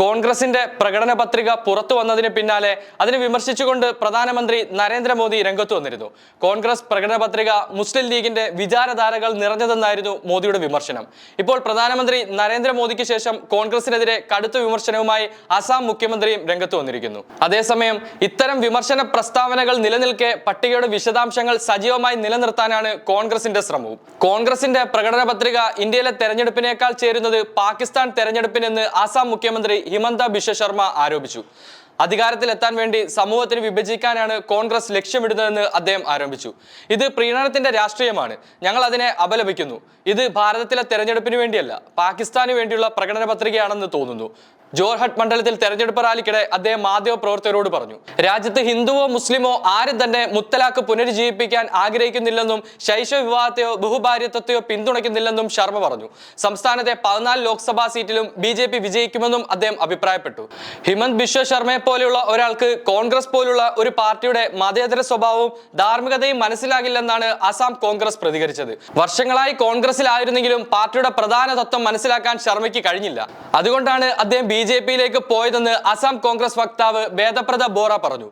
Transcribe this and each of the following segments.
കോൺഗ്രസിന്റെ പ്രകടന പത്രിക പുറത്തു വന്നതിന് പിന്നാലെ അതിനെ വിമർശിച്ചുകൊണ്ട് പ്രധാനമന്ത്രി നരേന്ദ്രമോദി രംഗത്ത് വന്നിരുന്നു. കോൺഗ്രസ് പ്രകടന പത്രിക മുസ്ലിം ലീഗിന്റെ വിചാരധാരകൾ നിറഞ്ഞതെന്നായിരുന്നു മോദിയുടെ വിമർശനം. ഇപ്പോൾ പ്രധാനമന്ത്രി നരേന്ദ്രമോദിക്ക് ശേഷം കോൺഗ്രസിനെതിരെ കടുത്ത വിമർശനവുമായി അസാം മുഖ്യമന്ത്രിയും രംഗത്ത് വന്നിരിക്കുന്നു. അതേസമയം ഇത്തരം വിമർശന പ്രസ്താവനകൾ നിലനിൽക്കെ പട്ടികയുടെ വിശദാംശങ്ങൾ സജീവമായി നിലനിർത്താനാണ് കോൺഗ്രസിന്റെ ശ്രമവും. കോൺഗ്രസിന്റെ പ്രകടന പത്രിക ഇന്ത്യയിലെ തെരഞ്ഞെടുപ്പിനേക്കാൾ ചേരുന്നത് പാകിസ്ഥാൻ തെരഞ്ഞെടുപ്പിനെന്ന് ആസാം മുഖ്യമന്ത്രി ഹിമന്ത ബിശ്വ ശർമ്മ ആരോപിച്ചു. അധികാരത്തിലെത്താൻ വേണ്ടി സമൂഹത്തിന് വിഭജിക്കാനാണ് കോൺഗ്രസ് ലക്ഷ്യമിടുന്നതെന്ന് അദ്ദേഹം ആരംഭിച്ചു. ഇത് പ്രീണനത്തിന്റെ രാഷ്ട്രീയമാണ്. ഞങ്ങൾ അതിനെ അപലപിക്കുന്നു. ഇത് ഭാരതത്തിലെ തെരഞ്ഞെടുപ്പിന് വേണ്ടിയല്ല പാകിസ്ഥാന് വേണ്ടിയുള്ള പ്രകടന പത്രികയാണെന്ന് തോന്നുന്നു. ജോർഹട്ട് മണ്ഡലത്തിൽ തെരഞ്ഞെടുപ്പ് റാലിക്കിടെ അദ്ദേഹം മാധ്യമ പ്രവർത്തകരോട് പറഞ്ഞു രാജ്യത്ത് ഹിന്ദുവോ മുസ്ലിമോ ആരും തന്നെ മുത്തലാഖ് പുനരുജ്ജീവിപ്പിക്കാൻ ആഗ്രഹിക്കുന്നില്ലെന്നും ശൈശവ വിവാഹത്തെയോ ബഹുഭാര്യത്വത്തെയോ പിന്തുണയ്ക്കുന്നില്ലെന്നും ശർമ്മ പറഞ്ഞു. സംസ്ഥാനത്തെ പതിനാല് ലോക്സഭാ സീറ്റിലും ബി വിജയിക്കുമെന്നും അദ്ദേഹം അഭിപ്രായപ്പെട്ടു. ഹിമന്ത് ബിശ്വ ശർമ്മയെ പോലെയുള്ള ഒരാൾക്ക് കോൺഗ്രസ് പോലുള്ള ഒരു പാർട്ടിയുടെ മതേതര സ്വഭാവവും ധാർമ്മികതയും മനസ്സിലാകില്ലെന്നാണ് അസാം കോൺഗ്രസ് പ്രതികരിച്ചത്. വർഷങ്ങളായി കോൺഗ്രസിലായിരുന്നെങ്കിലും പാർട്ടിയുടെ പ്രധാന തത്വം മനസ്സിലാക്കാൻ ശർമ്മയ്ക്ക് കഴിഞ്ഞില്ല. അതുകൊണ്ടാണ് അദ്ദേഹം ബി ജെ പിയിലേക്ക് പോയതെന്ന് അസാം കോൺഗ്രസ് വക്താവ് ഭേദപ്രദ ബോറ പറഞ്ഞു.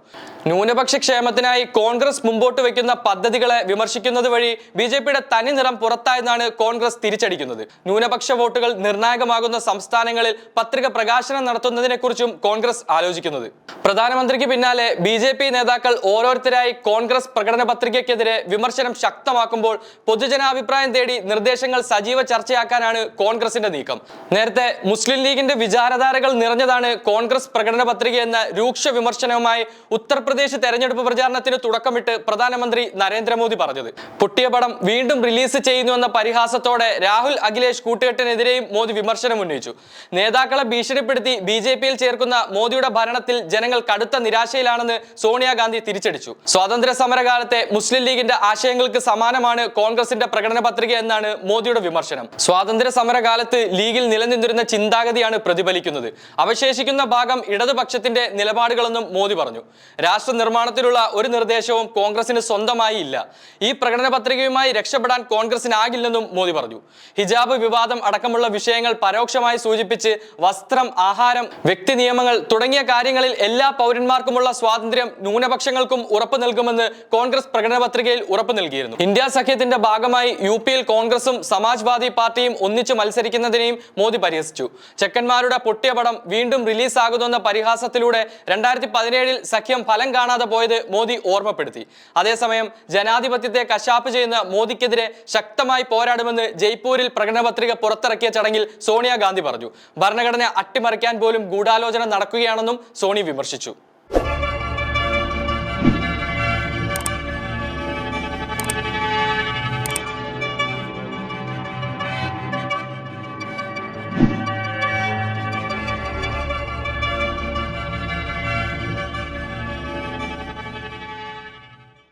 ന്യൂനപക്ഷ ക്ഷേമത്തിനായി കോൺഗ്രസ് മുമ്പോട്ട് വയ്ക്കുന്ന പദ്ധതികളെ വിമർശിക്കുന്നത് വഴി ബി ജെ പിയുടെ തനി നിറം പുറത്തായെന്നാണ് കോൺഗ്രസ് തിരിച്ചടിക്കുന്നത്. ന്യൂനപക്ഷ വോട്ടുകൾ നിർണായകമാകുന്ന സംസ്ഥാനങ്ങളിൽ പത്രിക പ്രകാശനം നടത്തുന്നതിനെക്കുറിച്ചും കോൺഗ്രസ് ആലോചിക്കുന്നത്. പ്രധാനമന്ത്രിക്ക് പിന്നാലെ ബി ജെ പി നേതാക്കൾ ഓരോരുത്തരായി കോൺഗ്രസ് പ്രകടന പത്രികയ്ക്കെതിരെ വിമർശനം ശക്തമാക്കുമ്പോൾ പൊതുജനാഭിപ്രായം തേടി നിർദ്ദേശങ്ങൾ സജീവ ചർച്ചയാക്കാനാണ് കോൺഗ്രസിന്റെ നീക്കം. നേരത്തെ മുസ്ലിം ലീഗിന്റെ വിചാരധാരകൾ നിറഞ്ഞതാണ് കോൺഗ്രസ് പ്രകടന പത്രിക എന്ന രൂക്ഷ വിമർശനവുമായി ഉത്തർപ്രദേശ് തെരഞ്ഞെടുപ്പ് പ്രചാരണത്തിന് തുടക്കമിട്ട് പ്രധാനമന്ത്രി നരേന്ദ്രമോദി പറഞ്ഞത്. പൊട്ടിയ പടം വീണ്ടും റിലീസ് ചെയ്യുന്നുവെന്ന പരിഹാസത്തോടെ രാഹുൽ അഖിലേഷ് കൂട്ടുകെട്ടിനെതിരെയും മോദി വിമർശനം ഉന്നയിച്ചു. നേതാക്കളെ ഭീഷണിപ്പെടുത്തി ബി ചേർക്കുന്ന മോദിയുടെ ഭരണത്തിൽ ജനങ്ങൾ കടുത്ത നിരാശയിലാണെന്ന് സോണിയാഗാന്ധി തിരിച്ചടിച്ചു. സ്വാതന്ത്ര്യ സമരകാലത്തെ മുസ്ലിം ലീഗിന്റെ ആശയങ്ങൾക്ക് സമാനമാണ് കോൺഗ്രസിന്റെ പ്രകടന പത്രിക എന്നാണ് മോദിയുടെ വിമർശനം. സ്വാതന്ത്ര്യ സമരകാലത്ത് ലീഗിൽ നിലനിന്നിരുന്ന ചിന്താഗതിയാണ് പ്രതിഫലിക്കുന്നത്. അവശേഷിക്കുന്ന ഭാഗം ഇടതുപക്ഷത്തിന്റെ നിലപാടുകളെന്നും മോദി പറഞ്ഞു. രാഷ്ട്ര നിർമ്മാണത്തിലുള്ള ഒരു നിർദ്ദേശവും കോൺഗ്രസിന് സ്വന്തമായി ഇല്ല. ഈ പ്രകടന പത്രികയുമായി രക്ഷപ്പെടാൻ കോൺഗ്രസിനാകില്ലെന്നും മോദി പറഞ്ഞു. ഹിജാബ് വിവാദം അടക്കമുള്ള വിഷയങ്ങൾ പരോക്ഷമായി സൂചിപ്പിച്ച് വസ്ത്രം ആഹാരം വ്യക്തി നിയമങ്ങൾ തുടങ്ങിയ കാര്യങ്ങളിൽ എല്ലാ പൗരന്മാർക്കുമുള്ള സ്വാതന്ത്ര്യം ന്യൂനപക്ഷങ്ങൾക്കും ഉറപ്പു നൽകുമെന്ന് കോൺഗ്രസ് പ്രകടന പത്രികയിൽ ഉറപ്പു നൽകിയിരുന്നു. ഇന്ത്യ സഖ്യത്തിന്റെ ഭാഗമായി യു പിയിൽ കോൺഗ്രസും സമാജ്വാദി പാർട്ടിയും ഒന്നിച്ചു മത്സരിക്കുന്നതിനെയും മോദി പരിഹസിച്ചു. ചെക്കന്മാരുടെ പൊട്ടിയ പടം വീണ്ടും റിലീസ് ആകുന്നുവെന്ന പരിഹാസത്തിലൂടെ രണ്ടായിരത്തി പതിനേഴിൽ സഖ്യം ഫലം കാണാതെ പോയത് മോദി ഓർമ്മപ്പെടുത്തി. അതേസമയം ജനാധിപത്യത്തെ കശാപ്പ് ചെയ്യുന്ന മോദിക്കെതിരെ ശക്തമായി പോരാടുമെന്ന് ജയ്പൂരിൽ പ്രകടന പത്രിക പുറത്തിറക്കിയ ചടങ്ങിൽ സോണിയാഗാന്ധി പറഞ്ഞു. ഭരണഘടന അട്ടിമറിക്കാൻ പോലും ഗൂഢാലോചന നടക്കുകയാണെന്നും സോണി വിമർശിച്ചു.